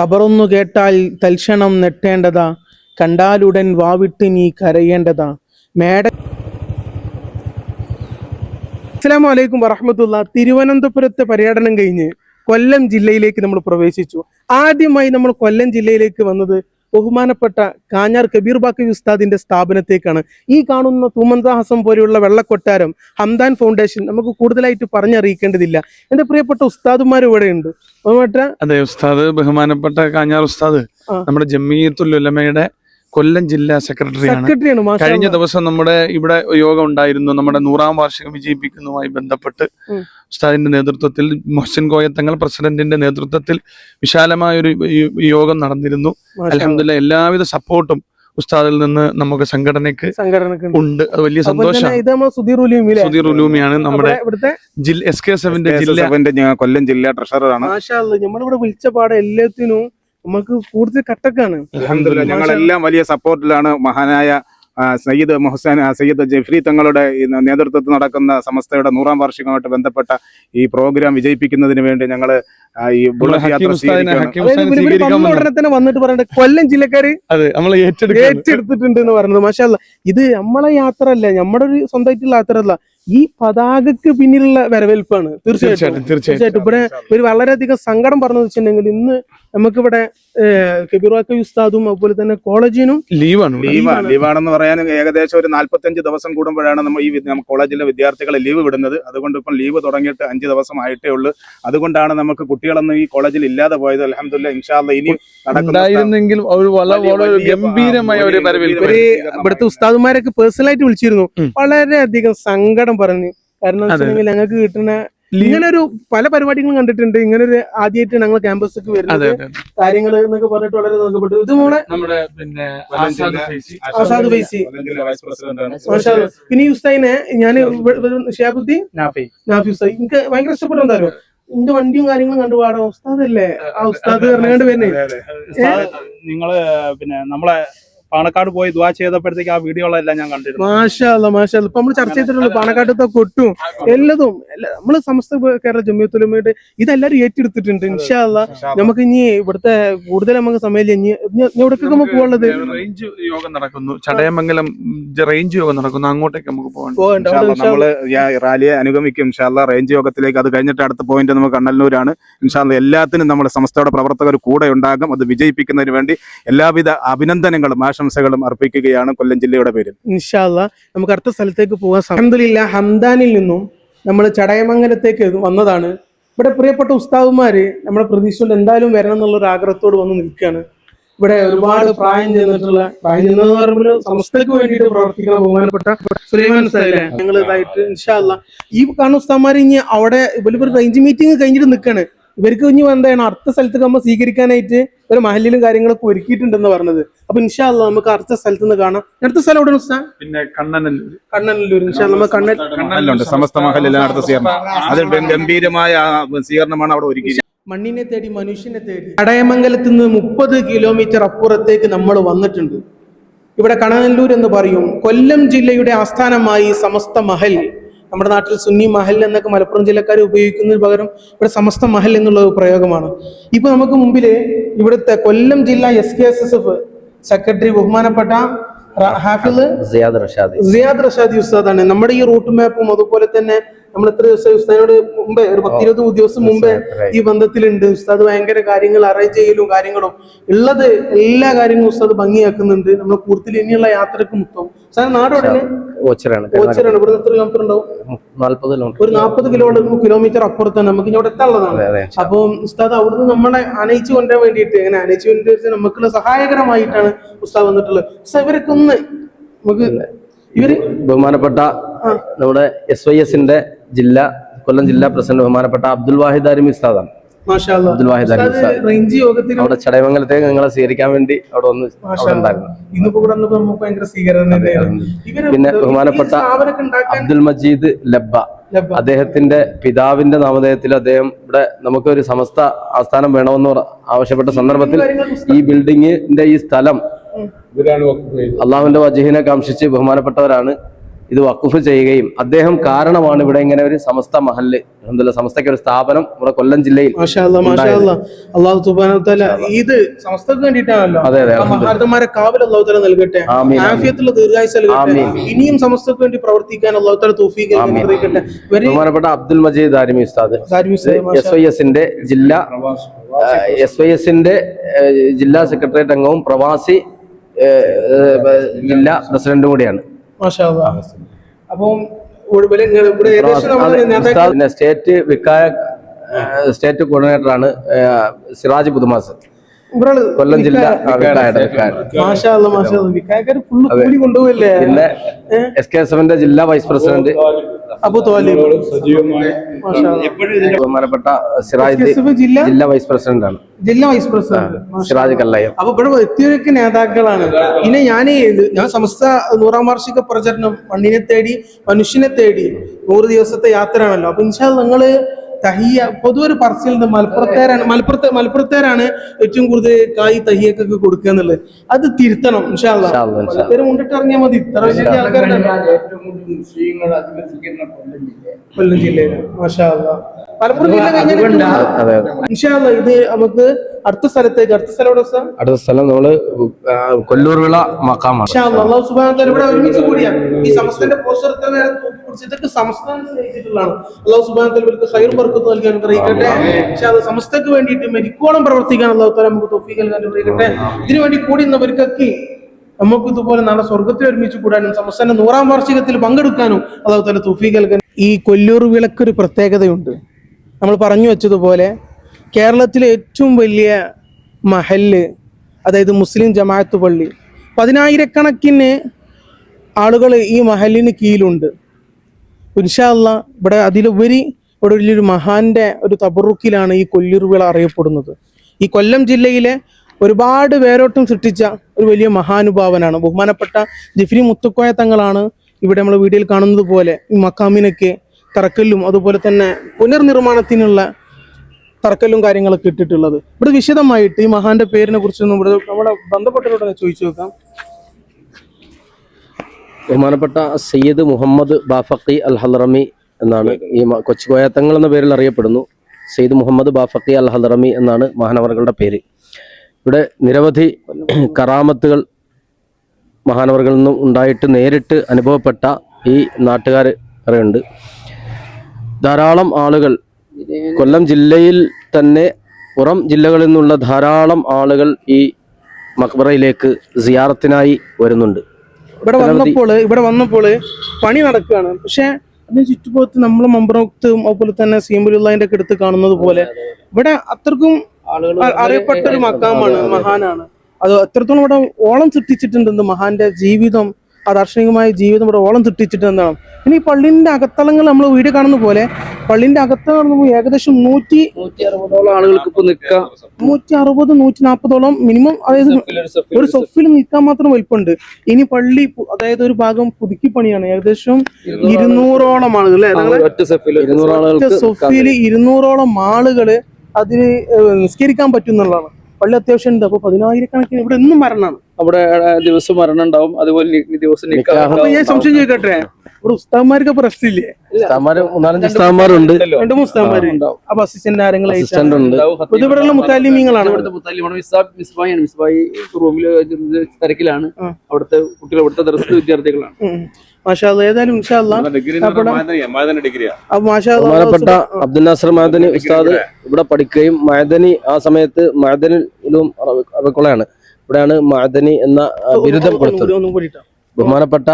ഖബറൊന്നു കേട്ടാൽ തൽക്ഷണം നെട്ടേണ്ടതാ. കണ്ടാലുടൻ വാവിട്ട് നീ കരയേണ്ടതാ. മേട അസ്സാം വലൈക്കും വറഹമത്തുള്ള. തിരുവനന്തപുരത്തെ പര്യടനം കഴിഞ്ഞ് കൊല്ലം ജില്ലയിലേക്ക് നമ്മൾ പ്രവേശിച്ചു. ആദ്യമായി നമ്മൾ കൊല്ലം ജില്ലയിലേക്ക് വന്നത് ബഹുമാനപ്പെട്ട കാഞ്ഞാർ കബീർ ബാക്കി ഉസ്താദിന്റെ സ്ഥാപനത്തേക്കാണ്. ഈ കാണുന്ന തൂമന്ത ഹസം പോലെയുള്ള വെള്ളക്കൊട്ടാരം ഹംദാൻ ഫൗണ്ടേഷൻ നമുക്ക് കൂടുതലായിട്ട് പറഞ്ഞറിയിക്കേണ്ടതില്ല. എന്റെ പ്രിയപ്പെട്ട ഉസ്താദുമാർ ഇവിടെ ഉണ്ട് അതെ ഉസ്താദ് ബഹുമാനപ്പെട്ട കാഞ്ഞാർ ഉസ്താദ്. നമ്മുടെ ജമീയത്തുൽ ഉലമയുടെ കൊല്ലം ജില്ലാ സെക്രട്ടറിയാണ് സെക്രട്ടറിയാണ് മാഷാ കഴിഞ്ഞ അല്ലാ. ദിവസം നമ്മുടെ ഇവിടെ യോഗം ഉണ്ടായിരുന്നു നമ്മുടെ നൂറാം വാർഷികം വിജയിപ്പിക്കുന്നതുമായി ബന്ധപ്പെട്ട് ഉം. ഉസ്താദിന്റെ നേതൃത്വത്തിൽ മൊഹസിൻ കോയത്തങ്ങൾ പ്രസിഡന്റിന്റെ നേതൃത്വത്തിൽ വിശാലമായൊരു യോഗം നടന്നിരുന്നു മാഷാ അല്ലാ. അലഹമില്ല എല്ലാവിധ സപ്പോർട്ടും ഉസ്താദിൽ നിന്ന് നമുക്ക് സംഘടനയ്ക്ക് സംഘടനക്ക് ഉണ്ട്. ഉണ്ട് അത് വലിയ സന്തോഷമാണ് തന്നെ സന്തോഷം ഇത് നമ്മൾ സുധീർ ഉലിമിലെ സുധീർ ഉലൂമിയാണ് നമ്മുടെ ഇവിടുത്തെ ജില്ല എസ് കെ എസ് എഫിന്റെ ജില്ല ഞ- കൊല്ലം ജില്ലാ ട്രഷററാണ് മാഷാ അല്ലാ, നമ്മളിവിടെ വിളിച്ച പാടെ എല്ലാത്തിനും നമുക്ക് കൂടുതൽ കട്ടക്കാണ്. അൽഹംദുലില്ലാ ഞങ്ങളെല്ലാം വലിയ സപ്പോർട്ടിലാണ് മഹാനായ സയ്യിദ് മൊഹസൻ സയ്യിദ് ജഫ്രി തങ്ങളുടെ നേതൃത്വത്തിൽ നടക്കുന്ന സംസ്ഥയുടെ നൂറാം വാർഷികമായിട്ട് ബന്ധപ്പെട്ട ഈ പ്രോഗ്രാം വിജയിപ്പിക്കുന്നതിന് വേണ്ടി ഞങ്ങൾ ഈ ബുള്ളറ്റ് യാത്ര. ഉടനെ തന്നെ വന്നിട്ട് പറയണ്ട കൊല്ലം ജില്ലക്കാര് ഏറ്റെടുത്തിട്ടുണ്ട് എന്ന് പറഞ്ഞത് മാഷാ അല്ലാ. ഇത് നമ്മളെ യാത്ര അല്ല നമ്മുടെ ഒരു സ്വന്തമായിട്ടുള്ള യാത്ര അല്ല ഈ പതാകക്ക് പിന്നിലുള്ള വരവേൽപ്പാണ്. തീർച്ചയായിട്ടും. തീർച്ചയായിട്ടും തീർച്ചയായിട്ടും. തീർച്ചയായിട്ടും. ഇവിടെ ഒരു വളരെയധികം സങ്കടം പറഞ്ഞു വെച്ചിട്ടുണ്ടെങ്കിൽ ഇന്ന് നമുക്കിവിടെ കബീർവാക്ക ഉസ്താദും അതുപോലെ തന്നെ കോളേജിനും ലീവാണ്. ലീവാണ്. ലീവാണെന്ന് പറയാൻ ഏകദേശം ഒരു നാല്പത്തഞ്ച് ദിവസം കൂടുമ്പോഴാണ് നമ്മൾ ഈ വി- നമ്മ കോളേജിലെ വിദ്യാർത്ഥികളെ ലീവ് വിടുന്നത്. അതുകൊണ്ട് ഇപ്പം ലീവ് തുടങ്ങിയിട്ട് അഞ്ച് ദിവസം ആയിട്ടേ ഉള്ളൂ. അതുകൊണ്ടാണ് നമുക്ക് കുട്ടികളൊന്നും ഈ കോളേജിൽ ഇല്ലാതെ പോയത്. അലഹമില്ല ഇൻഷാല്ല ഇനി ഒരു വളരെ ഗംഭീരമായ ഒരു ഇവിടുത്തെ ഉസ്താദുമാരൊക്കെ പേഴ്സണലായിട്ട് വിളിച്ചിരുന്നു. വളരെയധികം സങ്കടം പറഞ്ഞു. കാരണം ഞങ്ങൾക്ക് കിട്ടുന്ന ഇങ്ങനെ ഒരു പല പരിപാടികളും കണ്ടിട്ടുണ്ട്. ഇങ്ങനെ ഒരു ആദ്യമായിട്ട് ഞങ്ങൾ ക്യാമ്പസിലേക്ക് വരുന്നത് കാര്യങ്ങൾ എന്നൊക്കെ പറഞ്ഞിട്ട് വളരെ നോക്കപ്പെട്ടു ഇത് മോളെ നമ്മുടെ പിന്നെ ആസാദ് ഫൈസി. പിന്നെ ഈ ഉസ്താദിനെ ഞാൻ ഷിയാബുദ്ദീൻ നാഫി. ഉസ്താദ്. എനിക്ക് ഭയങ്കര ഇഷ്ടപ്പെട്ടു എന്തായാലും എന്റെ വണ്ടിയും കാര്യങ്ങളും കണ്ടു പാടാം. ഉസ്താദല്ലേ? ആ ഉസ്താദ് പറഞ്ഞുകൊണ്ട് വരുന്നേ. നിങ്ങൾ പിന്നെ നമ്മളെ പാണക്കാട് പോയി ദ്വാ ചെയ്തപ്പോഴത്തേക്ക് ആ വീഡിയോ വീഡിയോകളെല്ലാം ഞാൻ കണ്ടിരുന്നു. മാഷാല്ല മാഷാല്ല മാഷാ. ഇപ്പൊ നമ്മൾ ചർച്ച ചെയ്തിട്ടുള്ളൂ പാണക്കാട്ടത്തെ കൊട്ടും എല്ലതും. എല്ലാ- നമ്മൾ സമസ്ത കേരള ജമ്മിയത്തുലമയുടെ ഇതെല്ലാരും ഏറ്റെടുത്തിട്ടുണ്ട്. ഇൻഷാല്ല നമുക്ക് ഇനി ഇവിടുത്തെ കൂടുതൽ നമുക്ക് സമയമില്ല. ഇനി എവിടേക്കൊക്കെ നമുക്ക് പോകാനുള്ളത്? റേഞ്ച് യോഗം നടക്കുന്നു. ചടയമംഗലം റേഞ്ച് യോഗം നടക്കുന്നു. അങ്ങോട്ടേക്ക് നമുക്ക് പോകണം. നമ്മൾ റാലിയെ അനുഗമിക്കും. ഇൻഷാല്ല റേഞ്ച് യോഗത്തിലേക്ക് അത് കഴിഞ്ഞിട്ട് അടുത്ത പോയിന്റ് നമുക്ക് കണ്ണല്ലൂരാണ്. ഇൻഷാല്ല എല്ലാത്തിനും നമ്മുടെ സംസ്ഥയുടെ പ്രവർത്തകർ കൂടെ ഉണ്ടാകും. അത് വിജയിപ്പിക്കുന്നതിന് വേണ്ടി എല്ലാവിധ അഭിനന്ദനങ്ങളും ആശംസകളും അർപ്പിക്കുകയാണ് കൊല്ലം ജില്ലയുടെ പേരിൽ. ഇൻഷാല്ല നമുക്ക് അടുത്ത സ്ഥലത്തേക്ക് പോകാൻ അഹമ്മദില്ല ഹംദാനിൽ നിന്നും നമ്മൾ ചടയമംഗലത്തേക്ക് വന്നതാണ്. ഇവിടെ പ്രിയപ്പെട്ട ഉസ്താവുമാര് നമ്മളെ പ്രതീക്ഷിച്ചുകൊണ്ട് എന്തായാലും വരണം എന്നുള്ള ഒരു ആഗ്രഹത്തോട് വന്ന് നിൽക്കുകയാണ്. ഇവിടെ ഒരുപാട് പ്രായം ചെന്നിട്ടുള്ള പ്രായം ചെന്നതെന്ന് പറയുമ്പോൾ സംസ്ഥയ്ക്ക് വേണ്ടിയിട്ട് പ്രവർത്തിക്കുന്ന ബഹുമാനപ്പെട്ട സുലൈമാൻ ഞങ്ങൾ ഇതായിട്ട് ഇൻഷാല്ല ഈ കാണുന്ന ഉസ്താമാര് ഇനി അവിടെ വലിയൊരു റേഞ്ച് മീറ്റിംഗ് കഴിഞ്ഞിട്ട് നിൽക്കാണ് ഇവർക്ക് ഇനി എന്താണ് അടുത്ത സ്ഥലത്തേക്ക് നമ്മൾ സ്വീകരിക്കാനായിട്ട് ഒരു മഹലിലും കാര്യങ്ങളൊക്കെ ഒരുക്കിയിട്ടുണ്ടെന്ന് പറഞ്ഞത്. അപ്പൊ ഇൻഷാല്ല നമുക്ക് അടുത്ത സ്ഥലത്ത് നിന്ന് കാണാം. അടുത്ത സ്ഥലം എവിടെ പിന്നെ കണ്ണനല്ലൂർ നമുക്ക് കണ്ണൻ സമസ്ത അടുത്ത സ്വീകരണം അത് ഗംഭീരമായ സ്വീകരണമാണ് അവിടെ ഒരുക്കി മണ്ണിനെ തേടി മനുഷ്യനെ തേടി കടയമംഗലത്ത് നിന്ന് മുപ്പത് കിലോമീറ്റർ അപ്പുറത്തേക്ക് നമ്മൾ വന്നിട്ടുണ്ട്. ഇവിടെ കണനല്ലൂർ എന്ന് പറയും. കൊല്ലം ജില്ലയുടെ ആസ്ഥാനമായി സമസ്ത മഹൽ. നമ്മുടെ നാട്ടിൽ സുന്നി മഹൽ എന്നൊക്കെ മലപ്പുറം ജില്ലക്കാർ ഉപയോഗിക്കുന്നതിന് പകരം ഇവിടെ സമസ്ത മഹൽ എന്നുള്ള പ്രയോഗമാണ്. ഇപ്പൊ നമുക്ക് മുമ്പിൽ ഇവിടുത്തെ കൊല്ലം ജില്ല S K S S F secretary ബഹുമാനപ്പെട്ട ഹാഫിദ് സിയാദ് റഷാദി. സിയാദ് റഷാദി ഉസ്താദാണ്. നമ്മുടെ ഈ റൂട്ട് മാപ്പും അതുപോലെ തന്നെ നമ്മൾ എത്ര ദിവസം ഉസ്താദിനോട് മുമ്പേ ഒരു പത്തിരുപത് ദിവസം മുമ്പേ ഈ ബന്ധത്തിലുണ്ട്. ഉസ്താദ് ഭയങ്കര കാര്യങ്ങൾ അറേഞ്ച് ചെയ്യലും കാര്യങ്ങളും. ഉള്ളത് എല്ലാ കാര്യങ്ങളും ഉസ്താദ് ഭംഗിയാക്കുന്നുണ്ട്. നമ്മൾ കൂടുതൽ ഇനിയുള്ള യാത്രയ്ക്ക് മുത്തം. സാർ നാട് ഉടനെ ഓച്ചറാണ് ഓച്ചറാണ് ഇവിടെ എത്ര കിലോമീറ്റർ ഉണ്ടാവും? നാല്പത് കിലോമീറ്റർ ഒരു നാൽപ്പത് കിലോമീറ്റർ കിലോമീറ്റർ അപ്പുറത്താണ്. നമുക്ക് ഇനി അവിടെ എത്താനുള്ളതാണ്. അതെ അതെ. അപ്പൊ ഉസ്താദ് അവിടുന്ന് നമ്മളെ അനയിച്ചു കൊണ്ടുവരാൻ വേണ്ടിയിട്ട് അങ്ങനെ അനയിച്ചു കൊണ്ടുവരുന്ന നമുക്കുള്ള സഹായകരമായിട്ടാണ് ഉസ്താദ് വന്നിട്ടുള്ളത്. ഉസ്താദ് ഇവരൊക്കെ ഒന്ന് നമുക്ക് ഇവർ ബഹുമാനപ്പെട്ട നമ്മുടെ എസ് വൈ എസിന്റെ ജില്ല കൊല്ലം ജില്ലാ പ്രസിഡന്റ് ബഹുമാനപ്പെട്ട അബ്ദുൽ വാഹിദ് അരിമി ഉസ്താദാണ്. അബ്ദുൽ വാഹിദ് അരിമി ഉസ്താദ് അവിടെ ചടയമംഗലത്തേക്ക് നിങ്ങളെ സ്വീകരിക്കാൻ വേണ്ടി അവിടെ ഒന്ന് ഉണ്ടായിരുന്നു പിന്നെ ബഹുമാനപ്പെട്ട അബ്ദുൽ മജീദ് ലബ്ബ. ലബ്ബ. അദ്ദേഹത്തിന്റെ പിതാവിന്റെ നാമധേയത്തിൽ അദ്ദേഹം ഇവിടെ നമുക്ക് ഒരു സമസ്ത ആസ്ഥാനം വേണമെന്ന് ആവശ്യപ്പെട്ട സന്ദർഭത്തിൽ ഈ ബിൽഡിങ്ങിന്റെ ഈ സ്ഥലം അള്ളാഹുവിന്റെ വജീഹിനെ കാംക്ഷിച്ച് ബഹുമാനപ്പെട്ടവരാണ്. ഇത് വക്കുഫ് ചെയ്യുകയും അദ്ദേഹം കാരണമാണ് ഇവിടെ ഇങ്ങനെ ഒരു സമസ്ത മഹല്ല് അൽഹംദുലില്ലാ സമസ്തയ്ക്ക് ഒരു സ്ഥാപനം ഇവിടെ കൊല്ലം ജില്ലയിൽ. അള്ളാഹു ഇത് സമസ്തക്ക് വേണ്ടിയിട്ടാണല്ലോ. അതെ അതെ മഹാരഥന്മാരെ കാവൽ അള്ളാഹു നൽകട്ടെ. ആഫിയത്തുള്ള ദീർഘായുസ്. ഇനിയും സമസ്തക്ക് വേണ്ടി പ്രവർത്തിക്കാൻ അള്ളാഹു തൗഫീഖ് ബഹുമാനപ്പെട്ട അബ്ദുൽ മജീദ് ആരിമി ഉസ്താദ്. എസ് വൈ എസിന്റെ ജില്ലാ എസ് വൈ എസിന്റെ ജില്ലാ സെക്രട്ടേറിയറ്റ് അംഗവും പ്രവാസി ജില്ലാ പ്രസിഡന്റും കൂടിയാണ്. മാഷാ. അപ്പം സ്റ്റേറ്റ് വിക്കായ സ്റ്റേറ്റ് കോർഡിനേറ്ററാണ് സിറാജ് പുതുമാസ് കൊല്ലം ജില്ല പിന്നെ എസ് കെ എസ് എഫിന്റെ ജില്ലാ വൈസ് പ്രസിഡന്റ് അബു തോലിബ് മാഷാ അല്ലാ. ബഹുമാനപ്പെട്ട സിറാജ് ജില്ല വൈസ് പ്രസിഡന്റ് ആണ് ജില്ലാ വൈസ് പ്രസിഡന്റ്. സിറാജ് കല്ലയം അപ്പൊ ഇവിടെ എത്തിയൊക്കെ നേതാക്കളാണ്. ഇനി ഞാൻ ഞാൻ സമസ്ത നൂറാം വാർഷിക പ്രചരണം മണ്ണിനെ തേടി മനുഷ്യനെ തേടി നൂറ് ദിവസത്തെ യാത്രയാണല്ലോ. അപ്പൊ ഇൻഷാ നിങ്ങൾ തഹിയ പൊതുവെ ഒരു നിന്ന് മലപ്പുറത്തേരാണ് മലപ്പുറത്തെ മലപ്പുറത്തേരാണ് ഏറ്റവും കൂടുതൽ കായ് തഹിയക്കൊക്കെ കൊടുക്കുക എന്നുള്ളത്. അത് തിരുത്തണം ഇൻഷാ കൊണ്ടിട്ട് ഇറങ്ങിയാൽ മതി. ഇത്ര വലിയ ആൾക്കാരുണ്ടല്ലോ കൊല്ലം മാഷാ. മലപ്പുറം ജില്ല കഴിഞ്ഞാൽ ഇത് നമുക്ക് അടുത്ത സ്ഥലത്തേക്ക് അടുത്ത സ്ഥലം എവിടെ സ്ഥലം അടുത്ത സ്ഥലം നമ്മൾ കൊല്ലൂർ വിള മക്കാമാണ് തആല ഇവിടെ ഒരുമിച്ച് കൂടിയാണ് ഈ സമസ്തന്റെ പോസ്റ്റർ ഇത്ര തൂക്കിപ്പിടിച്ച് ഇതൊക്കെ സംസ്ഥാനം സ്നേഹിച്ചിട്ടുള്ളതാണ് അള്ളാഹു തആല ഇവർക്ക് ഹൈർ ബർക്കത്ത് നൽകാൻ അനുഗ്രഹിക്കട്ടെ പക്ഷെ അത് സംസ്ഥക്ക് വേണ്ടിയിട്ട് മരിക്കോളം പ്രവർത്തിക്കാൻ അള്ളാഹു തആല നമുക്ക് തൗഫീഖ് നൽകാൻ അനുഗ്രഹിക്കട്ടെ ഇതിനുവേണ്ടി കൂടി നിന്നവർക്കൊക്കെ നമുക്ക് ഇതുപോലെ നാളെ സ്വർഗത്തിൽ ഒരുമിച്ച് കൂടാനും സംസ്ഥാന നൂറാം വാർഷികത്തിൽ പങ്കെടുക്കാനും അള്ളാഹു തആല തൗഫീഖ് നൽകാൻ ഈ കൊല്ലൂർ വിളക്കൊരു പ്രത്യേകതയുണ്ട്. നമ്മൾ പറഞ്ഞു വെച്ചതുപോലെ കേരളത്തിലെ ഏറ്റവും വലിയ മഹല്ല് അതായത് മുസ്ലിം ജമാഅത്ത് പള്ളി പതിനായിരക്കണക്കിന് ആളുകൾ ഈ മഹലിന് കീഴിലുണ്ട്. ഇൻഷാല്ല ഇവിടെ അതിലുപരി ഇവിടെ വലിയൊരു മഹാന്റെ ഒരു തബറുക്കിലാണ് ഈ കൊല്ലൂർ വിള അറിയപ്പെടുന്നത്. ഈ കൊല്ലം ജില്ലയിലെ ഒരുപാട് വേരോട്ടം സൃഷ്ടിച്ച ഒരു വലിയ മഹാനുഭാവനാണ്. ബഹുമാനപ്പെട്ട ജിഫ്രി മുത്തുക്കോയ തങ്ങളാണ് ഇവിടെ നമ്മൾ വീഡിയോയിൽ കാണുന്നത് പോലെ ഈ മക്കാമിനൊക്കെ തറക്കല്ലും അതുപോലെ തന്നെ പുനർനിർമ്മാണത്തിനുള്ള തറക്കല്ലും കാര്യങ്ങളൊക്കെ ഇട്ടിട്ടുള്ളത്. ഇവിടെ വിശദമായിട്ട് ഈ മഹാന്റെ പേരിനെ കുറിച്ചൊന്നും ഇവിടെ നമ്മുടെ ബന്ധപ്പെട്ടവരോട് ചോദിച്ചു നോക്കാം. ബഹുമാനപ്പെട്ട സയ്യിദ് മുഹമ്മദ് ബാഫക്കി അൽ ഹലറമി എന്നാണ് ഈ കൊച്ചു കോയാത്തങ്ങൾ എന്ന പേരിൽ അറിയപ്പെടുന്നു. സയ്യിദ് മുഹമ്മദ് ബാഫക്കി അൽ ഹലറമി എന്നാണ് മഹാനവറുകളുടെ പേര്. ഇവിടെ നിരവധി കറാമത്തുകൾ മഹാനവറുകളിൽ നിന്നും ഉണ്ടായിട്ട് നേരിട്ട് അനുഭവപ്പെട്ട ഈ നാട്ടുകാർ ഉണ്ട്. ധാരാളം ആളുകൾ കൊല്ലം ജില്ലയിൽ തന്നെ പുറം ജില്ലകളിൽ നിന്നുള്ള ധാരാളം ആളുകൾ ഈ മക്ബറയിലേക്ക് സിയാറത്തിനായി വരുന്നുണ്ട്. ഇവിടെ വന്നപ്പോൾ ഇവിടെ വന്നപ്പോൾ പണി നടക്കുകയാണ്. പക്ഷെ അതിന് ചുറ്റുപോകത്ത് നമ്മൾ മമ്പറത്തും അതുപോലെ തന്നെ സീമ്പുലുള്ളതിന്റെ ഒക്കെ എടുത്ത് കാണുന്നത് പോലെ ഇവിടെ അത്രക്കും അറിയപ്പെട്ട ഒരു മക്കാമാണ് മഹാനാണ്. അത് എത്രത്തോളം ഇവിടെ ഓളം സൃഷ്ടിച്ചിട്ടുണ്ട് മഹാന്റെ ജീവിതം ആ ദാർശനികമായ ജീവിതം ഇവിടെ ഓളം സൃഷ്ടിച്ചിട്ട് എന്താണ് ഇനി ഈ പള്ളിന്റെ അകത്തളങ്ങൾ നമ്മൾ വീട് കാണുന്ന പോലെ പള്ളിന്റെ അകത്ത് ഏകദേശം നൂറ്റി നൂറ്റി അറുപതോളം ആളുകൾക്ക് ഇപ്പൊ നിൽക്കാം. നൂറ്റി അറുപത് നൂറ്റി നാൽപ്പതോളം മിനിമം അതായത് ഒരു സൊഫിൽ നിൽക്കാൻ മാത്രം വലിപ്പമുണ്ട് ഇനി പള്ളി അതായത് ഒരു ഭാഗം പുതുക്കി പണിയാണ്. ഏകദേശം ഇരുന്നൂറോളം ആളുകൾ. ഒറ്റ സൊഫിയിൽ ഇരുന്നൂറോളം ആളുകൾ അതിന് നിസ്കരിക്കാൻ പറ്റും എന്നുള്ളതാണ്. പള്ളി അത്യാവശ്യം ഉണ്ട് അപ്പൊ പതിനായിരക്കണക്കിന് ഇവിടെ ഇന്നും മരണമാണ്. അവിടെ ദിവസം മരണം ഉണ്ടാവും. അതുപോലെ നി- ദിവസം ഞാൻ. സംശയം ചോദിക്കട്ടെ? ഇവിടെ ഉസ്താന്മാർക്ക് പ്രശ്നമില്ലേ? ഉസ്താദ്മാരുണ്ട്. രണ്ട് മുസ്താദ്മാര് ഉണ്ടാവും. അപ്പൊ അസിസ്റ്റന്റ് ആരെങ്കിലും അസിസ്റ്റന്റ് ഉണ്ട്. ഇവിടെയുള്ള മുത്താലിമീങ്ങളാണ് ഇവിടുത്തെ മുത്താലിമാണ് മിസ്ബായി മിസ്ബായാണ് മിസ്ബായി റൂമിൽ തിരക്കിലാണ്. അവിടുത്തെ കുട്ടികൾ ഇവിടുത്തെ ദർശന വിദ്യാർത്ഥികളാണ്. ഏതായാലും ഇൻഷാ അല്ലാ. അപ്പൊ മാഷാ അല്ലാ, ബഹുമാനപ്പെട്ട. അബ്ദുൽ നാസർ മഹദനി ഉസ്താദ് ഇവിടെ പഠിക്കുകയും മഹദനി ആ സമയത്ത് മഹദനിലും അറബിക്കുളയാണ് ഇവിടെയാണ് മഹദനി എന്ന ബിരുദം കൊടുത്തത്. ബഹുമാനപ്പെട്ട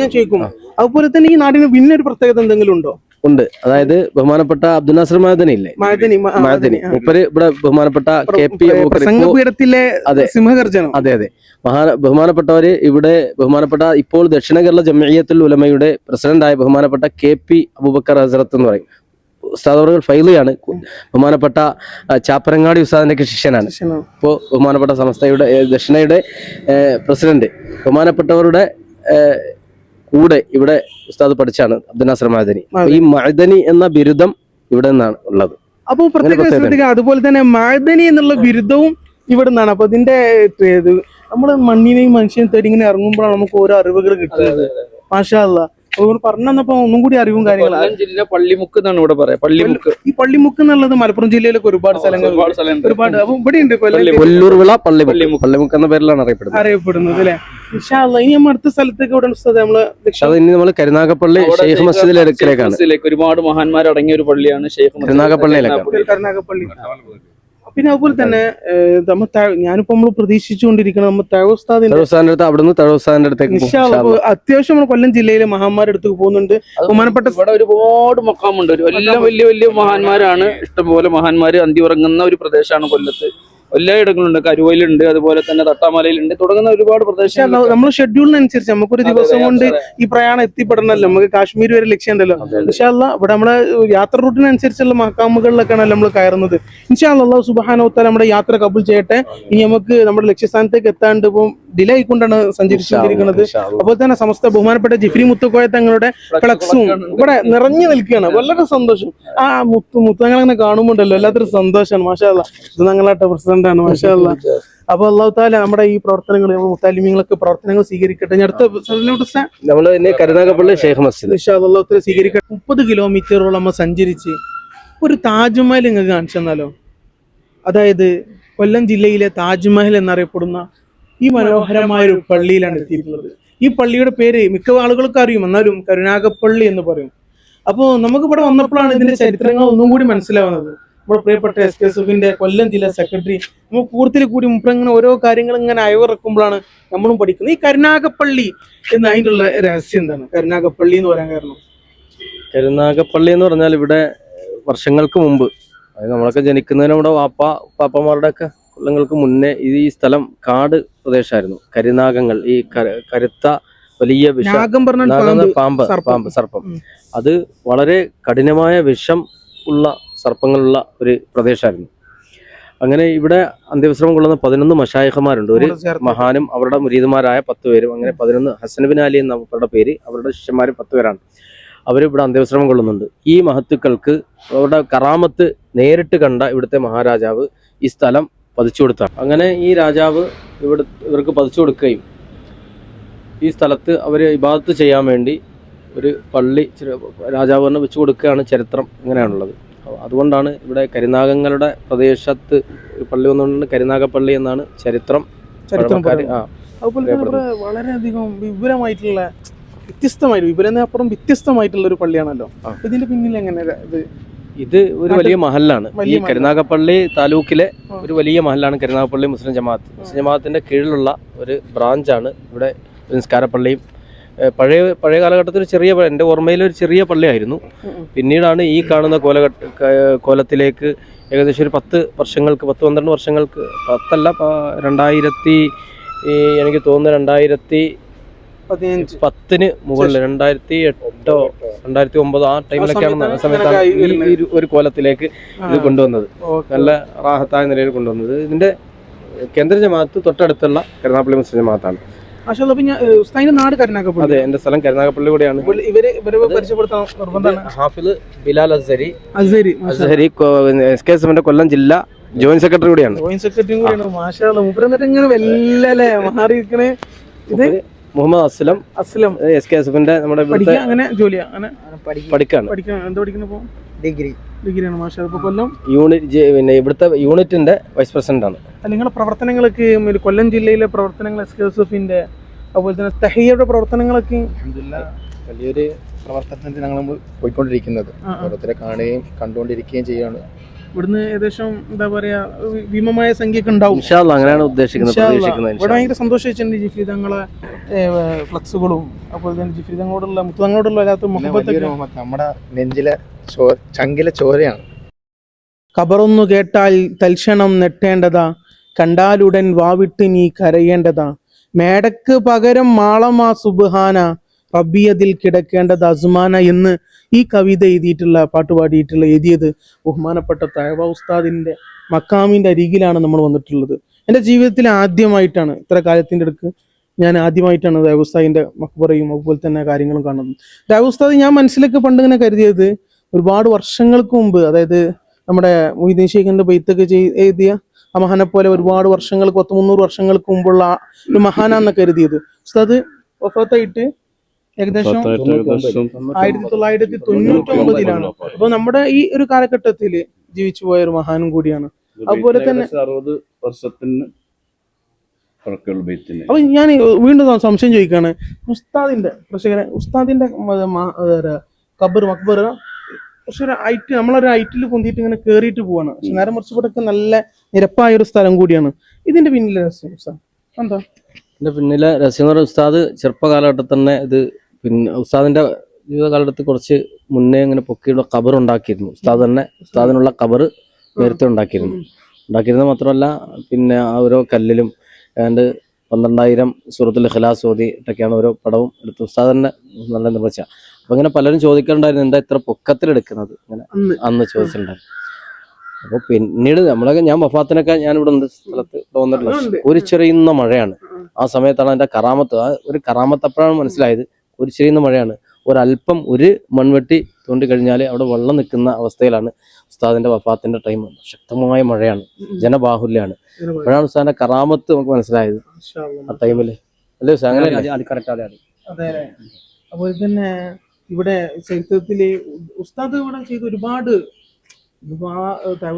ഞാൻ ചോദിക്കും. അതുപോലെ തന്നെ ഈ നാടിന് പിന്നെ ഒരു പ്രത്യേകത എന്തെങ്കിലും ഉണ്ടോ? ഉണ്ട്. അതായത് ബഹുമാനപ്പെട്ട അബ്ദുൽ നാസർ മഹദനി ഇല്ലേ? മഹദനി. മുപ്പര് ഇവിടെ ബഹുമാനപ്പെട്ട കെ പി അബൂബക്കർ അതെ. സിംഹഗർജനം. അതെ അതെ. മഹാ ബഹുമാനപ്പെട്ടവര് ഇവിടെ ബഹുമാനപ്പെട്ട ഇപ്പോൾ ദക്ഷിണ കേരള ജമിയത്തുൽ ഉലമയുടെ പ്രസിഡന്റായ ബഹുമാനപ്പെട്ട കെ പി അബൂബക്കർ ഹസരത്ത് എന്ന് പറയും. ഉസ്താദ് അവർ ഫൈലിയാണ്. ബഹുമാനപ്പെട്ട ചാപ്പരങ്ങാടി ഉസ്താദിന്റെ ശിഷ്യനാണ്. ഇപ്പോൾ ബഹുമാനപ്പെട്ട സംസ്ഥയുടെ ദക്ഷിണയുടെ പ്രസിഡന്റ് ബഹുമാനപ്പെട്ടവരുടെ കൂടെ ഇവിടെ ഉസ്താദ് പഠിച്ചാണ് അബ്ദുനാസർ മഹദനി ഈ മഹദനി എന്ന ബിരുദം ഇവിടെ നിന്നാണ് ഉള്ളത്. അപ്പോൾ പ്രത്യേക ശ്രദ്ധിക്കുക അതുപോലെ തന്നെ മഴദനി എന്നുള്ള ബിരുദവും ഇവിടെ നിന്നാണ്. അപ്പൊ ഇതിന്റെ നമ്മൾ നമ്മൾ മണ്ണിനെയും മനുഷ്യനെയും തേടി ഇങ്ങനെ ഇറങ്ങുമ്പോഴാണ് നമുക്ക് ഓരോ അറിവുകൾ കിട്ടുന്നത്. മാഷാ അല്ലാ അതുകൊണ്ട് പറഞ്ഞു തന്നപ്പോ ഒന്നും കൂടി അറിവും കാര്യങ്ങളും ജില്ല പള്ളിമുക്ക് എന്നാണ് ഇവിടെ പറയാ. പള്ളിമുക്ക്. ഈ പള്ളിമുക്ക് എന്നുള്ളത് മലപ്പുറം ജില്ലയിലൊക്കെ ഒരുപാട് സ്ഥലങ്ങൾ ഒരുപാട് അപ്പൊ ഇവിടെ ഉണ്ട് പള്ളിമുക്ക്. കൊല്ലൂർ വിള പള്ളിമുക്ക്. എന്ന പേരിലാണ് അറിയപ്പെടുന്നത്. അറിയപ്പെടുന്നത് അല്ലെ? ഇനി നമ്മൾ അടുത്ത സ്ഥലത്തേക്ക് ഇവിടെ നമ്മൾ അത് ഇനി നമ്മൾ കരുനാഗപ്പള്ളി ഷെയ്ഖ് മസ്ജിദിലെ അടുക്കലേക്കാണ് ഒരുപാട് മഹാന്മാർ അടങ്ങിയ ഒരു പള്ളിയാണ് ഷെയ്ഖ് മസ്ജിദ്. കരുനാഗപ്പള്ളിയിലേക്കാണ്. കരുനാഗപ്പള്ളി. പിന്നെ അതുപോലെ തന്നെ നമ്മൾ ഞാനിപ്പോ നമ്മൾ പ്രതീക്ഷിച്ചുകൊണ്ടിരിക്കണം നമ്മ തഴവസ്ഥാദിന്റെ തഴവസ്ഥാന്റെ അടുത്ത് അവിടുന്ന് തഴവസ്ഥാന്റെ അടുത്തേക്ക്. അത്യാവശ്യം നമ്മൾ കൊല്ലം ജില്ലയിലെ മഹാന്മാരുടെ അടുത്തേക്ക് പോകുന്നുണ്ട്. ബഹുമാനപ്പെട്ട ഇവിടെ ഒരുപാട് മക്കാമുണ്ട് എല്ലാം വലിയ വലിയ മഹാന്മാരാണ്. ഇഷ്ടംപോലെ മഹാന്മാര് അന്തി ഉറങ്ങുന്ന ഒരു പ്രദേശമാണ് കൊല്ലത്ത്. എല്ലായിടങ്ങളുണ്ട് കരുവയിലുണ്ട് അതുപോലെ തന്നെ തട്ടാമലയിലുണ്ട്. തുടങ്ങുന്ന ഒരുപാട് പ്രദേശങ്ങൾ നമ്മൾ ഷെഡ്യൂളിനനുസരിച്ച് നമുക്കൊരു ദിവസം കൊണ്ട്. ഈ പ്രയാണം എത്തിപ്പെടണമല്ലോ നമുക്ക് കാശ്മീർ വരെ ലക്ഷ്യമുണ്ടല്ലോ. ഇൻഷാല്ല ഇവിടെ നമ്മുടെ യാത്ര റൂട്ടിനനുസരിച്ചുള്ള മക്കാമുകളിലൊക്കെയാണല്ലോ നമ്മൾ കയറുന്നത്. ഇൻഷാല്ല സുബാനോത്താൽ നമ്മുടെ യാത്ര കബൂൽ ചെയ്യട്ടെ. ഇനി നമുക്ക് നമ്മുടെ ലക്ഷ്യസ്ഥാനത്തേക്ക് എത്താണ്ട് ഇപ്പം ഡിലേ ആയിക്കൊണ്ടാണ് സഞ്ചരിച്ചുകൊണ്ടിരിക്കുന്നത് അപ്പോൾ തന്നെ സമസ്ത ബഹുമാനപ്പെട്ട ജിഫ്രി മുത്തുക്കോയ തങ്ങളുടെ ഫ്ലക്സും ഇവിടെ നിറഞ്ഞു നിൽക്കുകയാണ്. വളരെ സന്തോഷം. ആ മുത്തു മുത്ത് അങ്ങനെ കാണുമ്പോണ്ടല്ലോ? എല്ലാത്തൊരു സന്തോഷമാണ്. മാഷാല്ല ഇത് ഞങ്ങളാട്ടെ പ്രസിഡന്റ് ആണ്. മാഷാല്ല അപ്പൊ അള്ളാഹു താല നമ്മുടെ ഈ പ്രവർത്തനങ്ങൾ മുത്താലിമീങ്ങളൊക്കെ മുത്താലിമ്യങ്ങളൊക്കെ പ്രവർത്തനങ്ങൾ സ്വീകരിക്കട്ടെ. ഞാൻ അടുത്ത ഇനി കരുനാഗപ്പള്ളി ഷെയ്ഖ് മസ്ജിദ്. അള്ളാഹു താല സ്വീകരിക്കട്ടെ. മുപ്പത് കിലോമീറ്ററോളം നമ്മൾ സഞ്ചരിച്ച് ഒരു താജ്മഹൽ നിങ്ങൾക്ക് കാണിച്ചു തന്നാലോ? അതായത് കൊല്ലം ജില്ലയിലെ താജ്മഹൽ എന്നറിയപ്പെടുന്ന ഈ മനോഹരമായ ഒരു പള്ളിയിലാണ് എത്തിയിട്ടുള്ളത്. ഈ പള്ളിയുടെ പേര് മിക്ക ആളുകൾക്ക് അറിയും. എന്നാലും കരുനാഗപ്പള്ളി എന്ന് പറയും. അപ്പോൾ നമുക്ക് ഇവിടെ വന്നപ്പോഴാണ് ഇതിന്റെ ചരിത്രങ്ങൾ ഒന്നും കൂടി മനസ്സിലാവുന്നത്. നമ്മുടെ പ്രിയപ്പെട്ട എസ് കെ എസ് കൊല്ലം ജില്ലാ സെക്രട്ടറി നമുക്ക് കൂടുതൽ കൂടി മുമ്പിങ്ങനെ ഓരോ കാര്യങ്ങൾ ഇങ്ങനെ അയവിറക്കുമ്പോഴാണ് നമ്മളും പഠിക്കുന്നത്. ഈ കരുനാഗപ്പള്ളി എന്ന് അതിന്റെ ഉള്ള രഹസ്യം എന്താണ്? കരുനാഗപ്പള്ളി എന്ന് പറയാൻ കാരണം? കരുനാഗപ്പള്ളി എന്ന് പറഞ്ഞാൽ ഇവിടെ വർഷങ്ങൾക്ക് മുമ്പ്. അതായത് നമ്മളൊക്കെ ജനിക്കുന്നതിന് നമ്മുടെ വാപ്പ പാപ്പമാരുടെ ഒക്കെ കൊല്ലങ്ങൾക്ക് മുന്നേ ഇത് ഈ സ്ഥലം കാട് പ്രദേശമായിരുന്നു കരിനാഗങ്ങൾ ഈ കര- കരുത്ത വലിയ വിഷം പാമ്പ്, പാമ്പ് സർപ്പം. അത് വളരെ കഠിനമായ വിഷം ഉള്ള സർപ്പങ്ങളുള്ള ഒരു പ്രദേശമായിരുന്നു അങ്ങനെ ഇവിടെ അന്ത്യവിശ്രമം കൊള്ളുന്ന പതിനൊന്ന് മഷായഹമാരുണ്ട് ഒരു മഹാനും അവരുടെ മുരീദുമാരായ പത്ത് പേരും അങ്ങനെ പതിനൊന്ന് ഹസൻ ബിൻ അലി എന്ന അവരുടെ പേര് അവരുടെ ശിഷ്യന്മാർ പത്ത് പേരാണ്. അവർ ഇവിടെ അന്ത്യവിശ്രമം കൊള്ളുന്നുണ്ട്. ഈ മഹത്തുക്കൾക്ക് അവരുടെ കറാമത്ത് നേരിട്ട് കണ്ട ഇവിടുത്തെ മഹാരാജാവ് ഈ സ്ഥലം പതിച്ചു കൊടുത്താണ്. അങ്ങനെ ഈ രാജാവ് ഇവിടെ ഇവർക്ക് പതിച്ചു കൊടുക്കുകയും ഈ സ്ഥലത്ത് അവർ ഇബാദത്ത് ചെയ്യാൻ വേണ്ടി ഒരു പള്ളി രാജാവ് തന്നെ വെച്ചു കൊടുക്കുകയാണ് ചരിത്രം ഇങ്ങനെയാണുള്ളത്. അതുകൊണ്ടാണ് ഇവിടെ കരിനാഗങ്ങളുടെ പ്രദേശത്ത് പള്ളി വന്നുകൊണ്ട് കരിനാഗപ്പള്ളി എന്നാണ് ചരിത്രം അതുപോലെ തന്നെ വളരെയധികം വിപുലമായിട്ടുള്ള വ്യത്യസ്തമായിട്ട് വിപുലനപ്പുറം വ്യത്യസ്തമായിട്ടുള്ള ഒരു പള്ളിയാണല്ലോ. ഇതിന്റെ പിന്നിൽ എങ്ങനെ ഇത് ഇത് ഒരു വലിയ മഹലാണ് ഈ കരുനാഗപ്പള്ളി താലൂക്കിലെ ഒരു വലിയ മഹലാണ് കരുനാഗപ്പള്ളി മുസ്ലിം ജമാഅത്ത്. മുസ്ലിം ജമാഅത്തിന്റെ കീഴിലുള്ള ഒരു ബ്രാഞ്ചാണ് ഇവിടെ നിസ്കാരപ്പള്ളിയും പഴയ പഴയ കാലഘട്ടത്തിൽ ഒരു ചെറിയ എന്റെ ഓർമ്മയിൽ ഒരു ചെറിയ പള്ളിയായിരുന്നു. പിന്നീടാണ് ഈ കാണുന്ന കോലഘട്ട കോലത്തിലേക്ക് ഏകദേശം ഒരു പത്ത് വർഷങ്ങൾക്ക് പത്ത് പന്ത്രണ്ട് വർഷങ്ങൾക്ക് പത്തല്ല രണ്ടായിരത്തി എനിക്ക് തോന്നുന്നു രണ്ടായിരത്തി പത്തിന് മുകളിൽ രണ്ടായിരത്തി എട്ടോ രണ്ടായിരത്തി ഒമ്പതോ ആ ടൈമിലൊക്കെയാണ് ആ സമയത്താണ് ഈ ഒരു- കോലത്തിലേക്ക് ഇത് കൊണ്ടുവന്നത്. നല്ല റാഹത്തായ നിലയിൽ കൊണ്ടുവന്നത്. ഇതിന്റെ കേന്ദ്ര ജമാഅത്ത് തൊട്ടടുത്തുള്ള കരുനാപ്പള്ളി മുസ്ലിം ജമാഅത്താണ് നാട് കരുനാഗപ്പള്ളി. അതെ എന്റെ സ്ഥലം കരുനാഗപ്പള്ളി കൂടെയാണ്. ഇവർ ഇവരെ പരിചയപ്പെടുത്താൻ Hafid Bilal Azhari Azhari Azhari S K S Kollam ജില്ലാ ജോയിന്റ് സെക്രട്ടറി കൂടിയാണ്. ജോയിന്റ് സെക്രട്ടറിയും കൂടിയാണ്. മാഷാ മൂപ്പര് ഇങ്ങനെ വെല്ലല്ലേ മാറിയിരിക്കണേ. ഇത് മുഹമ്മദ് അസ്ലം അസ്ലം. എസ് കെ എസ്എഫിന്റെ നമ്മുടെ ഇവിടുത്തെ പഠിക്കാൻ അങ്ങനെ ജോലിയാ? അങ്ങനെ പഠിക്കാണ്. പഠിക്കാണ് എന്താ ഡിഗ്രി. ഡിഗ്രിയാണ് മാഷാ ഇപ്പൊ കൊല്ലം? യൂണിറ്റ് പിന്നെ ഇവിടുത്തെ യൂണിറ്റിന്റെ വൈസ് പ്രസിഡന്റ് ആണ്. നിങ്ങളുടെ പ്രവർത്തനങ്ങളൊക്കെ കൊല്ലം ജില്ലയിലെ പ്രവർത്തനങ്ങൾ എസ് കെ എസ് എഫിന്റെ അതുപോലെ തന്നെ തഹിയയുടെ പ്രവർത്തനങ്ങളൊക്കെ? വലിയൊരു പ്രവർത്തനത്തിന് ഞങ്ങൾ പോയിക്കൊണ്ടിരിക്കുന്നത്. ഓരോരുത്തരെ കാണുകയും കണ്ടുകൊണ്ടിരിക്കുകയും ചെയ്യുകയാണ് ഇവിടുന്ന് ഏകദേശം എന്താ പറയാ ഭീമമായ സംഖ്യയൊക്കെ ഉണ്ടാവും. അങ്ങനെയാണ് ഉദ്ദേശിക്കുന്നത് ഇവിടെ. ഭയങ്കര സന്തോഷിച്ചിട്ടുണ്ട് ജിഫ്രി തങ്ങളെ ഫ്ലക്സുകളും അതുപോലെ തന്നെ ജിഫ്രി തങ്ങളോടുള്ള മുത്തു തങ്ങളോടുള്ള മുഹബത്തൊക്കെ നമ്മുടെ നെഞ്ചിലെ ചങ്കിലെ ചോരയാണ്. കബറൊന്നു കേട്ടാൽ തൽക്ഷണം നെട്ടേണ്ടതാ കണ്ടാലുടൻ വാവിട്ട് നീ കരയേണ്ടതാ. മേടക്ക് പകരം മാളമാ സുബ്ഹാന റബ്ബിയതിൽ കിടക്കേണ്ടത് അസുമാന എന്ന് ഈ കവിത എഴുതിയിട്ടുള്ള പാട്ട് പാടിയിട്ടുള്ള എഴുതിയത് ബഹുമാനപ്പെട്ട തഴവ ഉസ്താദിന്റെ മക്കാമിന്റെ അരികിലാണ് നമ്മൾ വന്നിട്ടുള്ളത്. എന്റെ ജീവിതത്തിൽ ആദ്യമായിട്ടാണ് ഇത്ര കാലത്തിന്റെ അടുക്ക് ഞാൻ ആദ്യമായിട്ടാണ് ദേവസ്ഥാദിന്റെ മക്ബറയും അതുപോലെ തന്നെ കാര്യങ്ങളും കാണുന്നത്. ദേവസ്ഥാദ് ഞാൻ മനസ്സിലൊക്കെ പണ്ട് ഇങ്ങനെ കരുതിയത് ഒരുപാട് വർഷങ്ങൾക്ക് മുമ്പ് അതായത് നമ്മുടെ മൊയ്തീൻ ഷെയ്ഖിന്റെ ബൈത്തൊക്കെ ചെയ് എഴുതിയ ആ മഹാനെ പോലെ ഒരുപാട് വർഷങ്ങൾക്ക് പത്ത് മുന്നൂറ് വർഷങ്ങൾക്ക് മുമ്പുള്ള ഒരു മഹാനാന്നൊക്കെ കരുതിയത്. ഉസ്താദ് വഫാത്തായിട്ട് ഏകദേശം ആയിരത്തി തൊള്ളായിരത്തി തൊണ്ണൂറ്റി ഒമ്പതിലാണ്. അപ്പൊ നമ്മുടെ ഈ ഒരു കാലഘട്ടത്തിൽ ജീവിച്ചു പോയ ഒരു മഹാനും കൂടിയാണ്. അതുപോലെ തന്നെ അറുപത് വർഷത്തിന് അപ്പൊ ഞാൻ വീണ്ടും സംശയം ചോദിക്കാണ്. ഉസ്താദിന്റെ പ്രശ്നം ഉസ്താദിന്റെ കബർ ഖബർ മക്ബർ പക്ഷെ ഒരു ഐറ്റ് നമ്മളൊരു ഐറ്റിൽ പൊന്തിയിട്ട് ഇങ്ങനെ കേറിയിട്ട് പോവാണ്. പക്ഷെ നേരം മറിച്ച് ഇവിടെയൊക്കെ നല്ല നിരപ്പായ ഒരു സ്ഥലം കൂടിയാണ്. ഇതിന്റെ പിന്നിലെ രഹസ്യം എന്താ? ഇതിന്റെ പിന്നിലെ രഹസ്യം എന്ന് പറയുന്നത് ഉസ്താദ് ചെറുപ്പകാലഘട്ടത്തിൽ തന്നെ ഇത് പിന്നെ ഉസ്താദിന്റെ ജീവിതകാലത്ത് കുറച്ച് മുന്നേ ഇങ്ങനെ പൊക്കിയുള്ള കബർ ഉണ്ടാക്കിയിരുന്നു. ഉസ്താദ് തന്നെ ഉസ്താദിനുള്ള കബർ നേരത്തെ ഉണ്ടാക്കിയിരുന്നു. ഉണ്ടാക്കിയിരുന്നത് മാത്രമല്ല പിന്നെ ആ ഓരോ കല്ലിലും ഏതാണ്ട് പന്ത്രണ്ടായിരം സൂറത്തുൽ ഖലാസ് ഓതി ഇതൊക്കെയാണ് ഓരോ പടവും എടുത്ത് ഉസ്താദ് തന്നെ നല്ല നിർമ്മിച്ച അപ്പൊ ഇങ്ങനെ പലരും ചോദിക്കാറുണ്ടായിരുന്നു എന്താ ഇത്ര പൊക്കത്തിലെടുക്കുന്നത് ഇങ്ങനെ അന്ന്. ചോദിച്ചിട്ടുണ്ടായിരുന്നു. അപ്പൊ പിന്നീട് നമ്മളൊക്കെ ഞാൻ വഫാത്തിനൊക്കെ ഞാൻ ഇവിടെ ഉണ്ട് സ്ഥലത്ത് തോന്നിട്ടുള്ളത് ഒരു ചെറിയുന്ന മഴയാണ്. ആ. സമയത്താണ് എന്റെ കറാമത്ത്. ആ ഒരു കറാമത്ത് അപ്പോഴാണ് മനസ്സിലായത് ഒരു ചെറിയ മഴയാണ്. ഒരല്പം ഒരു മൺവെട്ടി തോണ്ടി കഴിഞ്ഞാൽ അവിടെ വെള്ളം നിൽക്കുന്ന അവസ്ഥയിലാണ് ഉസ്താദിന്റെ വഫാത്തിന്റെ ടൈം ശക്തമായ മഴയാണ്. ജനബാഹുല്യാണ്. അപ്പോഴാണ് ഉസ്താദിന്റെ കറാമത്ത് നമുക്ക് മനസ്സിലായത്. ആ ടൈമിൽ അല്ലേ അങ്ങനെ അതെ അതുപോലെ തന്നെ ഇവിടെ ചരിത്രത്തിൽ ഉസ്താദ് ഇവിടെ ചെയ്ത ഒരുപാട്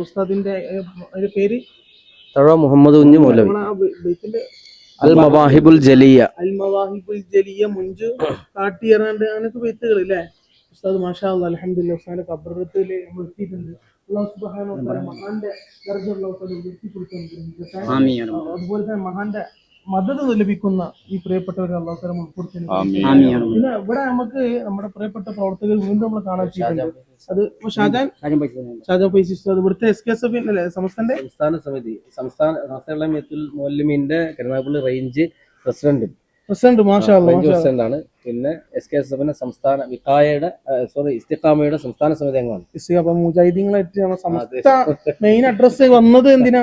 ഉസ്താദിന്റെ പേര് തഴ മുഹമ്മദ് കുഞ്ഞു മൗലവി. അൽ മവാഹിബുൽ ജലിയ. അൽ മവാഹിബുൽ ജലിയ മുഞ്ചു കാട്ടിയറാണ്ട് അങ്ങനത്തെ വിത്തുകൾ അല്ലേ ഉസ്താദ് മാഷാ അല്ലാ അൽഹംദുലില്ലാ ഉസ്താദിന്റെ കബറത്തിൽ നമ്മൾ എത്തിയിട്ടുണ്ട് അള്ളാഹു സുബ്ഹാനഹു വ തആല മഹാന്റെ ദർജ അള്ളാഹു തആല ഉയർത്തി കൊടുക്കാൻ അതുപോലെ തന്നെ മഹാന്റെ മദത് ലഭിക്കുന്ന ഈ പ്രിയപ്പെട്ടവരെ അള്ളാഹു തആല ഉൾപ്പെടുത്തി. പിന്നെ ഇവിടെ നമുക്ക് നമ്മുടെ പ്രിയപ്പെട്ട പ്രവർത്തകർ വീണ്ടും നമ്മൾ കാണാൻ ചെയ്യുന്നുണ്ട്. അത് ഷാജാൻ ഷാജാൻ പൈസ അത് ഇവിടുത്തെ എസ് കെ എസ് എഫ് അല്ലേ? സംസ്ഥാന്റെ സംസ്ഥാന സമിതി. സംസ്ഥാന സംസ്ഥാന മൊല്ലിമിന്റെ കരുനാഗപ്പള്ളി റേഞ്ച് പ്രസിഡന്റും. പ്രസിഡന്റ് മാഷാ അല്ലാ, റേഞ്ച് പ്രസിഡന്റ് ആണ് പിന്നെ എസ് കെ എസ് എഫിന്റെ സംസ്ഥാന വിക്കായയുടെ സോറി ഇസ്തിഖാമയുടെ സംസ്ഥാന സമിതി അംഗമാണ്. മുജാഹിദീങ്ങളായിട്ട് നമ്മുടെ മെയിൻ അഡ്രസ് വന്നത് എന്തിനാ?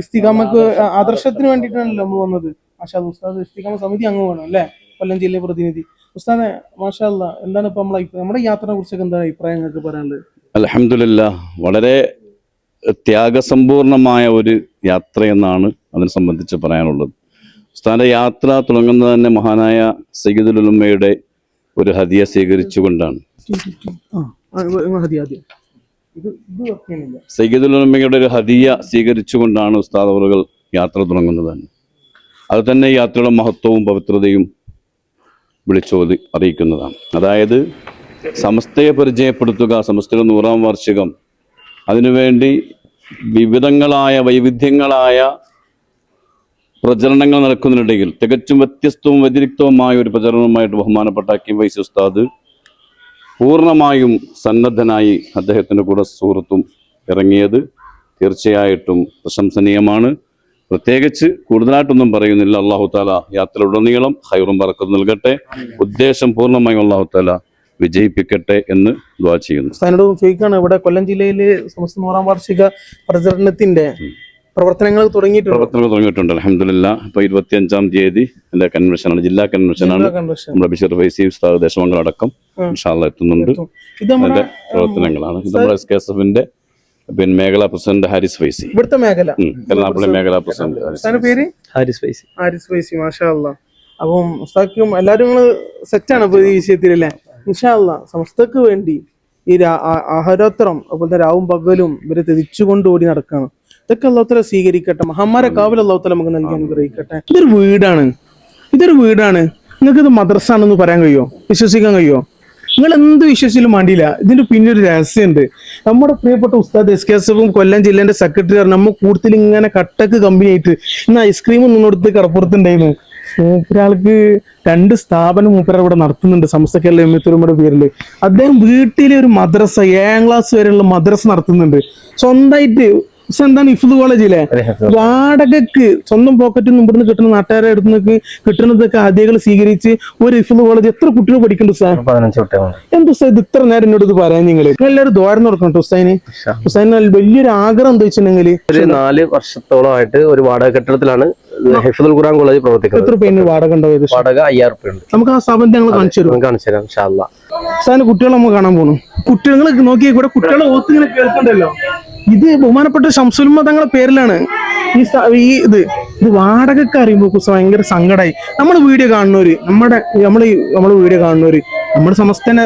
ഇസ്തിഖാമക്ക് ആദർശത്തിന് വേണ്ടിയിട്ടാണല്ലോ നമ്മൾ വന്നത്. മാഷാ ഉസ്താദ് ഇസ്തികാമ സമിതി വേണം അല്ലേ? കൊല്ലം ജില്ലയിലെ പ്രതിനിധി. ഉസ്താദ് മാഷാ എന്താണ് ഇപ്പൊ നമ്മളെ നമ്മുടെ യാത്രയെ കുറിച്ചൊക്കെ എന്താ അഭിപ്രായം നിങ്ങൾക്ക് പറയാനുള്ളത്? അലഹമില്ല വളരെ ത്യാഗസമ്പൂർണമായ ഒരു യാത്രയെന്നാണ് അതിനെ സംബന്ധിച്ച് പറയാനുള്ളത്. ഉസ്താന്റെ യാത്ര തുടങ്ങുന്നത് തന്നെ മഹാനായ സയ്യിദുൽ ഉമ്മയുടെ ഒരു ഹദിയ സ്വീകരിച്ചുകൊണ്ടാണ്. ഉലമ്മയുടെ ഒരു ഹദിയ സ്വീകരിച്ചുകൊണ്ടാണ് ഉസ്താദ് അവറുകൾ യാത്ര തുടങ്ങുന്നത് അത് തന്നെ യാത്രയുടെ മഹത്വവും പവിത്രതയും വിളിച്ചോതി അറിയിക്കുന്നതാണ്. അതായത് സമസ്തയെ പരിചയപ്പെടുത്തുക സമസ്തയുടെ നൂറാം വാർഷികം അതിനുവേണ്ടി വിവിധങ്ങളായ വൈവിധ്യങ്ങളായ പ്രചരണങ്ങൾ നടക്കുന്നതിനിടയിൽ തികച്ചും വ്യത്യസ്തവും വ്യതിരിക്തവുമായ ഒരു പ്രചരണവുമായിട്ട് ബഹുമാനപ്പെട്ട അക്കിം വൈസ് ഉസ്താദ് പൂർണമായും സന്നദ്ധനായി അദ്ദേഹത്തിന്റെ കൂടെ സുഹൃത്തും ഇറങ്ങിയത് തീർച്ചയായിട്ടും പ്രശംസനീയമാണ്. പ്രത്യേകിച്ച് കൂടുതലായിട്ടൊന്നും പറയുന്നില്ല. അള്ളാഹു താല യാത്രയുടനീളം ഹൈറും പറക്കം നൽകട്ടെ. ഉദ്ദേശം പൂർണമായും അള്ളാഹു താല വിജയിപ്പിക്കട്ടെ എന്ന് ദ്വാ ചെയ്യുന്നു. ഇവിടെ കൊല്ലം ജില്ലയിലെ സമസ്ത നൂറാം വാർഷിക പ്രചരണത്തിന്റെ പ്രവർത്തനങ്ങൾ തുടങ്ങിയിട്ടുണ്ട്. പ്രവർത്തനങ്ങൾ തുടങ്ങിയിട്ടുണ്ട്. അലഹമില്ല ഇപ്പൊ ഇരുപത്തി അഞ്ചാം തീയതി എന്റെ കൺവെൻഷനാണ് ജില്ലാ കൺവെൻഷനാണ് ജില്ലാ കൺവെൻഷൻ. നമ്മുടെ ബഷീർ ഫൈസി ഉസ്താദ് ദേശമംഗലടക്കം ഉം. ഇൻഷാല്ല എത്തുന്നുണ്ട്. ഇത് നമ്മുടെ അതിന്റെ പ്രവർത്തനങ്ങളാണ്. ഇത് നമ്മുടെ എസ് കെ എസ് എഫിന്റെ പിന്നെ മേഖലാ പ്രസിഡന്റ് ഹാരിസ് ഫൈസി. ഇവിടുത്തെ മേഖല. എറണാകുളം മേഖലാ പ്രസിഡന്റ് പേര്? ഹാരിസ് ഫൈസി. ഹാരിസ് ഫൈസി മാഷാ അപ്പം ഉസ്താക്കും എല്ലാവരും സെറ്റ് ആണ് ഈ വിഷയത്തിലല്ലേ? ഇൻഷാ അല്ലാ സമസ്തക്ക് വേണ്ടി ഈ ആഹാരോത്തരം അതുപോലെ രാവും പകലും ഇവരെ തിരിച്ചുകൊണ്ടോടി നടക്കുകയാണ് ഇതൊക്കെ അള്ളാഹുത്തല സ്വീകരിക്കട്ടെ. മഹാമാരെ കാവൽ അള്ളാഹുത്തല നമുക്ക് നൽകി അനുഗ്രഹിക്കട്ടെ. ഇതൊരു വീടാണ്. ഇതൊരു വീടാണ്. നിങ്ങൾക്ക് ഇത് മദ്രസ ആണെന്ന് പറയാൻ കഴിയോ? വിശ്വസിക്കാൻ കഴിയോ? നിങ്ങൾ എന്ത് വിശ്വസിച്ചാലും വേണ്ടിയില്ല ഇതിന്റെ പിന്നെ ഒരു രഹസ്യമുണ്ട്. നമ്മുടെ പ്രിയപ്പെട്ട ഉസ്താദ് എസ് കെ എസ് എഫും കൊല്ലം ജില്ലേന്റെ സെക്രട്ടറി ആണ് നമ്മൾ കൂടുതൽ ഇങ്ങനെ കട്ടക്ക് കമ്പനി ആയിട്ട് ഇന്ന് ഐസ്ക്രീം നിന്നോടത്ത് കടപ്പുറത്തുണ്ടായിരുന്നു മൂപ്പരാൾക്ക് രണ്ട് സ്ഥാപനം മൂപ്പര ഇവിടെ നടത്തുന്നുണ്ട്. സമസ്ത കേരള എമ്മിത്തുരുമയുടെ പേരിൽ അദ്ദേഹം വീട്ടിലെ ഒരു മദ്രസ ഏഴാം ക്ലാസ് വരെയുള്ള മദ്രസ നടത്തുന്നുണ്ട്. സ്വന്തമായിട്ട് ഉസ്താദ് എന്താണ് ഇഫ്ദ് കോളേജിലെ വാടകക്ക് സ്വന്തം പോക്കറ്റിൽ നിന്ന് ഇവിടുന്ന് കിട്ടുന്ന നാട്ടുകാരെ അടുത്ത് നിന്ന് കിട്ടുന്നതൊക്കെ ആദ്യകൾ സ്വീകരിച്ച് ഒരു ഇഫ്ദ് കോളേജ് എത്ര കുട്ടികൾ പഠിക്കുന്നുണ്ട് സാർ എന്ത് സാർ ഇത് ഇത്ര നേരം എന്നോട് ഇത് പറയാൻ നിങ്ങൾ എല്ലാവരും ദ്വാരം നടക്കണം ഹുസൈന് ഹുസൈന വലിയൊരു ആഗ്രഹം എന്താ വെച്ചിട്ടുണ്ടെങ്കിൽ ഒരു നാല് വർഷത്തോളമായിട്ട് ഒരു വാടക കെട്ടിടത്തിലാണ് ഹിഫുൽ ഖുറാൻ കോളേജ് പ്രവർത്തിക്കുന്നത്. എത്ര പേര് വാടക ഉണ്ടാവും വാടക അയ്യായിരം രൂപ ഉണ്ട്. നമുക്ക് ആ സ്ഥാപനത്തെ ഞങ്ങൾ കാണിച്ചു തരും. കാണിച്ചു തരാം ഉസ്താദിന് കുട്ടികളെ നമുക്ക് കാണാൻ പോകണം കുട്ടികൾ നോക്കി ഇവിടെ കുട്ടികളെ ഓത്ത് ഇങ്ങനെ കേൾക്കണ്ടല്ലോ. ഇത് ബഹുമാനപ്പെട്ട ഷംസുൽമ തങ്ങളുടെ പേരിലാണ് ഈ ഈ ഇത്. ഇത് വാടകക്ക് അറിയുമ്പോൾ കുസ ഭയങ്കര സങ്കടമായി നമ്മൾ വീഡിയോ കാണുന്നവര് നമ്മുടെ നമ്മൾ നമ്മൾ വീഡിയോ കാണുന്നവര് നമ്മുടെ സമസ്തനെ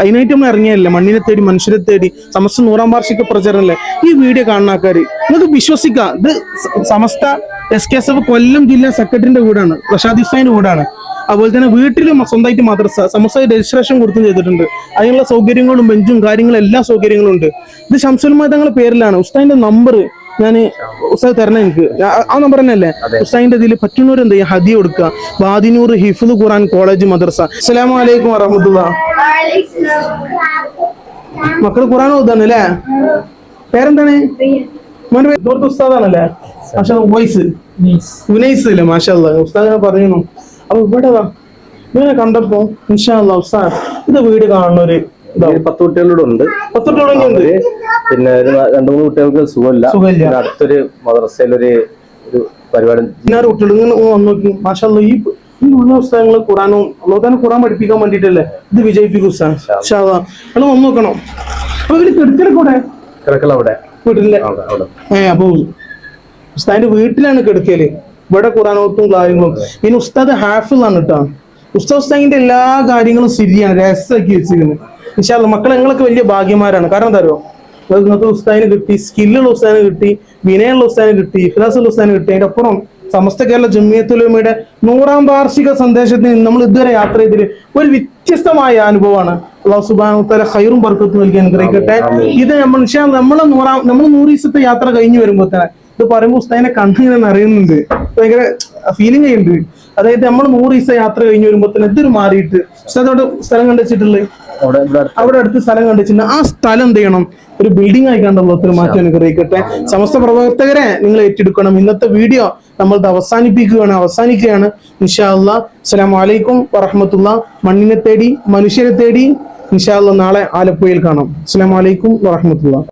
അതിനായിട്ട് നമ്മൾ ഇറങ്ങിയല്ലേ മണ്ണിനെ തേടി മനുഷ്യരെ തേടി സമസ്ത നൂറാം വാർഷിക പ്രചരണല്ലേ? ഈ വീഡിയോ കാണുന്ന ആൾക്കാർ നിങ്ങൾക്ക് വിശ്വസിക്കാം. ഇത് Samastha S K S F Kollam ജില്ലാ സെക്രട്ടറിന്റെ വീടാണ് പ്രസാദ് ഇസ്ലാമിന്റെ വീടാണ്. അതുപോലെ തന്നെ വീട്ടിലും സ്വന്തമായിട്ട് മദ്രസ സമസ്ത രജിസ്ട്രേഷൻ കൊടുത്തും ചെയ്തിട്ടുണ്ട്. അതിനുള്ള സൗകര്യങ്ങളും ബെഞ്ചും കാര്യങ്ങളും എല്ലാ സൗകര്യങ്ങളും ഉണ്ട്. ഇത് ഷംസുൽ മതങ്ങളുടെ പേരിലാണ്. ഉസ്താദിന്റെ നമ്പർ ഞാൻ ഉസ്താദ് തരണം എനിക്ക്. ആ- നമ്പർ നമ്പർ തന്നെയല്ലേ? ഉസ്താദിന്റെ ഇതിൽ പറ്റുന്നവർ എന്ത് ചെയ്യുക? ഹദി കൊടുക്കുക. വാദിനൂർ ഹിഫുദ് ഖുറാൻ കോളേജ് മദ്രസ. അസ്സലാമു അലൈക്കും വറഹമത്തുള്ള. മക്കൾ ഖുറാൻ ഓതാണ് അല്ലേ പേരെന്താണ് ഉസ്താദാണല്ലേ? മാഷാ വോയിസ്. ഉനൈസ്. അല്ലേ? മാഷാ ഉസ്താദ് പറഞ്ഞു അപ്പൊ ഇവിടെ ഇവിടെ കണ്ടപ്പോ ഇൻഷാ അല്ലാ ഉസ്താദ് ഇത് വീട് കാണുന്നൊരു ഒരു പത്ത് കുട്ടികളുടെ ഉണ്ട്. പത്ത് കുട്ടികളുണ്ട് പിന്നെ ഒരു രണ്ടു മൂന്ന് കുട്ടികൾക്ക് സുഖമില്ല. അടുത്തൊരു മദർസയിലൊരു ഒരു പരിപാടി കുട്ടികൾ ഇങ്ങനെ നോക്കി. മാഷാ ഈ ഉള്ള പുസ്തകങ്ങൾ ഖുറാനും അള്ളാഹുദാനെ ഖുറാൻ പഠിപ്പിക്കാൻ വേണ്ടിട്ടല്ലേ ഇത് വിജയിപ്പിക്കും ഉസ്താദ്. നിങ്ങൾ വന്നു നോക്കണം. അപ്പൊ ഇതിൽ കെടുക്കല കൂടെ അവിടെ വീട്ടിലെ ഏ അപ്പൊ ഉസ്താദിന്റെ വീട്ടിലാണ് കിടക്കൽ. ഇവിടെ ഖുറാനോത്തും കാര്യങ്ങളും പിന്നെ ഉസ്താദ് ഹാഫിളാണ് കേട്ടോ ഉസ്താദ് ഉസ്താദിന്റെ എല്ലാ കാര്യങ്ങളും ശരിയാണ് രഹസ്യമാക്കി വെച്ചിരിക്കുന്നത്. വിശാല മക്കൾ നിങ്ങളൊക്കെ വലിയ ഭാഗ്യമാരാണ് കാരണം എന്താ അറിയോ? നിങ്ങൾക്ക് ഉസ്താദിന് കിട്ടി സ്കില്ലുള്ള ഉസ്താദിന് കിട്ടി വിനയുള്ള ഉസ്താദിന് കിട്ടി ഇഖ്ലാസുള്ള ഉസ്താദിന് കിട്ടി. അതിന്റെ അപ്പുറം സമസ്ത കേരള ജമിയത്തുലമയുടെ നൂറാം വാർഷിക സന്ദേശത്തിന് നമ്മൾ ഇതുവരെ യാത്ര ചെയ്തതിൽ ഒരു വ്യത്യസ്തമായ അനുഭവമാണ്. അള്ളാഹു സുബാനുത്തല തല ഹൈറും ബർക്കത്തും നൽകി അനുഗ്രഹിക്കട്ടെ. ഇത് നമ്മൾ നമ്മൾ നൂറാം നമ്മൾ നൂറ് ദിവസത്തെ യാത്ര കഴിഞ്ഞു വരുമ്പോൾ തന്നെ ഇത് പറയുമ്പോൾ ഉസ്താദിനെ കണ്ണിങ്ങനെ നിറയുന്നുണ്ട്. ഭയങ്കര ഫീലിംഗ് ചെയ്യുന്നുണ്ട്. അതായത് നമ്മൾ നൂറ് ദിവസം യാത്ര കഴിഞ്ഞ് വരുമ്പോൾ തന്നെ ഇതൊരു മാറിയിട്ട് ഉസ്താദോട് സ്ഥലം കണ്ടുവച്ചിട്ടുള്ളത് അവിടെ അടുത്ത് സ്ഥലം കണ്ടിട്ടുണ്ട് ആ സ്ഥലം എന്ത് ചെയ്യണം? ഒരു ബിൽഡിംഗ് ആയി കണ്ടുള്ള മാറ്റം അനുഗ്രഹിക്കട്ടെ. സമസ്ത പ്രവർത്തകരെ നിങ്ങൾ ഏറ്റെടുക്കണം. ഇന്നത്തെ വീഡിയോ നമ്മൾ അവസാനിപ്പിക്കുകയാണ്. അവസാനിക്കുകയാണ്. ഇൻഷാ അസ്സാം വലൈക്കും വറഹമത്തുള്ള. മണ്ണിനെ തേടി മനുഷ്യരെ തേടി ഇൻഷാ അല്ലാ നാളെ ആലപ്പുഴയിൽ കാണാം. അസ്സലാമു വലൈക്കും വറഹമത്തുള്ള.